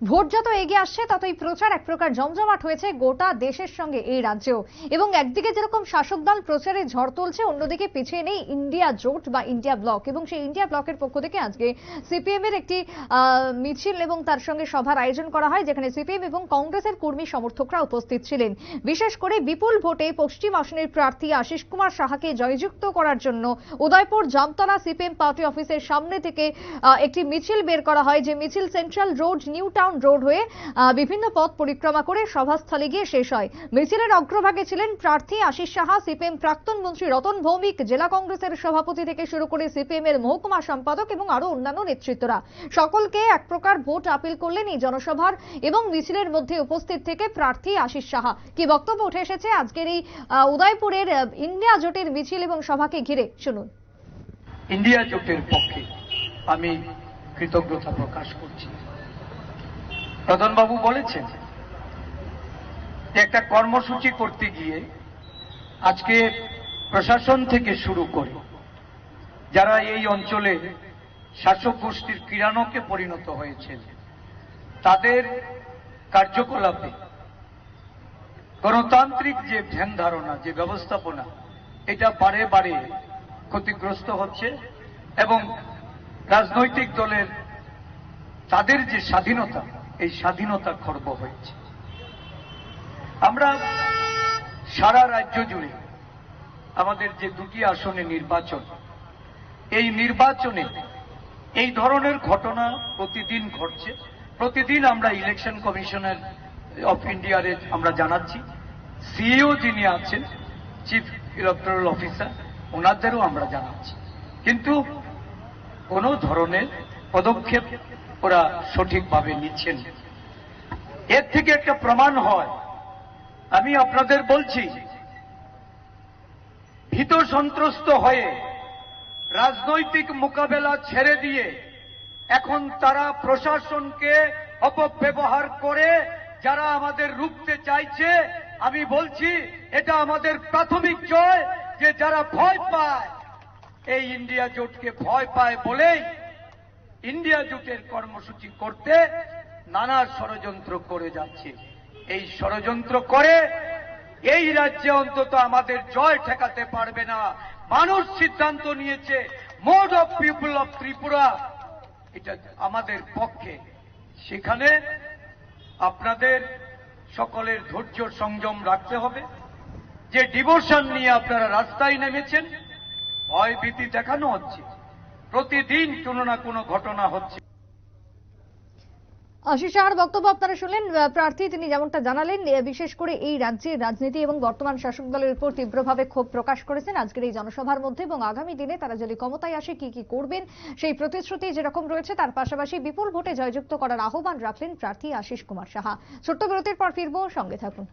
Vote যত এগিয়ে আসছে, ততই প্রচার এক প্রকার জমজমাট হয়েছে গোটা দেশের সঙ্গে এই রাজ্যেও। এবং একদিকে যেরকম শাসক দল প্রচারে ঝড় তুলছে, অন্যদিকে পিছিয়ে নেই ইন্ডিয়া জোট বা ইন্ডিয়া ব্লক। এবং সেই ইন্ডিয়া ব্লকের পক্ষ থেকে আজকে সিপিএম এর একটি মিছিল এবং তার সঙ্গে সভার আয়োজন করা হয়, যেখানে সিপিএম এবং কংগ্রেসের কর্মী সমর্থকরা উপস্থিত ছিলেন। বিশেষ করে বিপুল ভোটে পশ্চিম আসনের প্রার্থী আশিস কুমার সাহাকে জয়যুক্ত করার জন্য উদয়পুর জামতলা সিপিএম পার্টি অফিসের সামনে থেকে একটি মিছিল বের করা হয়, যে মিছিল central road, new town road হয়ে বিভিন্ন পথ পরিক্রমা করে সভাস্থলে গিয়ে শেষ হয়। মিছিলের অগ্রভাগে ছিলেন প্রার্থী আশিস সাহা, সিপিএম প্রাক্তন মন্ত্রী রতন ভৌমিক, জেলা কংগ্রেসের সভাপতি থেকে শুরু করে সিপিএম এর মহকুমা সম্পাদক এবং আরও অন্যান্য নেতৃত্বরা। সকলকে এক প্রকার ভোট আপিল করলেন এই জনসভার এবং মিছিলের মধ্যে উপস্থিত থেকে প্রার্থী আশিস সাহা। কি বক্তব্য উঠে এসেছে আজকের এই উদয়পুরের ইন্ডিয়া জোটের মিছিল এবং সভাকে ঘিরে? শুনুন। ইন্ডিয়া জোটের পক্ষে আমি কৃতজ্ঞতা প্রকাশ করছি। প্রধানবাবু বলেছেন একটা কর্মসূচি করতে গিয়ে আজকে প্রশাসন থেকে শুরু করে যারা এই অঞ্চলে শাসক গোষ্ঠীর কিরানকে পরিণত হয়েছে তাদের কার্যকলাপে গণতান্ত্রিক যে ধ্যান ধারণা, যে ব্যবস্থাপনা, এটা বারে বারে ক্ষতিগ্রস্ত হচ্ছে এবং রাজনৈতিক দলের তাদের যে স্বাধীনতা এই স্বাধীনতা খর্ব হয়েছে। আমরা সারা রাজ্য জুড়ে আমাদের যে দুটি আসনে নির্বাচন, এই নির্বাচনে এই ধরনের ঘটনা প্রতিদিন ঘটছে। প্রতিদিন আমরা ইলেকশন কমিশনের অফ ইন্ডিয়ারে আমরা জানাচ্ছি। সিইও যিনি আছেন, চিফ ইলেকট্রাল অফিসার, ওনাদেরও আমরা জানাচ্ছি। কিন্তু কোনো ধরনের পদক্ষেপ ওরা সঠিকভাবে নিচ্ছেন। এর থেকে একটা প্রমাণ হয়। আমি আপনাদের বলছি, ভীত সন্ত্রস্ত হয়ে রাজনৈতিক মোকাবেলা ছেড়ে দিয়ে এখন তারা প্রশাসনকে অপব্যবহার করে যারা আমাদের রুখতে চাইছে, আমি বলছি, এটা আমাদের প্রাথমিক জয় যে যারা ভয় পায়, এই ইন্ডিয়া জোটকে ভয় পায় বলেই ইন্ডিয়া জোটের কর্মসূচি করতে নানা ষড়যন্ত্র করে যাচ্ছে। এই ষড়যন্ত্র করে এই রাজ্যে অন্তত আমাদের জয় ঠেকাতে পারবে না। মানুষ সিদ্ধান্ত নিয়েছে mood of people of Tripura. এটা আমাদের পক্ষে। সেখানে আপনাদের সকলের ধৈর্য সংযম রাখতে হবে। যে ডিভোশন নিয়ে আপনারা রাস্তায় নেমেছেন, ভয় ভীতি দেখানো হচ্ছে। প্রতিদিন কোনো না কোনো ঘটনা হচ্ছে। আশিস সাহার বক্তব্য আপনারা শুনলেন প্রার্থী তিনি যেমনটা জানালেন বিশেষ করে এই রাজ্যের রাজনীতি এবং বর্তমান শাসক দলের উপর তীব্রভাবে ক্ষোভ প্রকাশ করেছেন। আজকের এই জনসভার মধ্যে এবং আগামী দিনে তারা যদি ক্ষমতায় আসে, কি কি করবেন, সেই প্রতিশ্রুতি যেরকম রয়েছে, তার পাশাপাশি বিপুল ভোটে জয়যুক্ত করার আহ্বান রাখলেন প্রার্থী আশিস কুমার সাহা। ছোট্ট বিরতির পর ফিরবো, সঙ্গে থাকুন।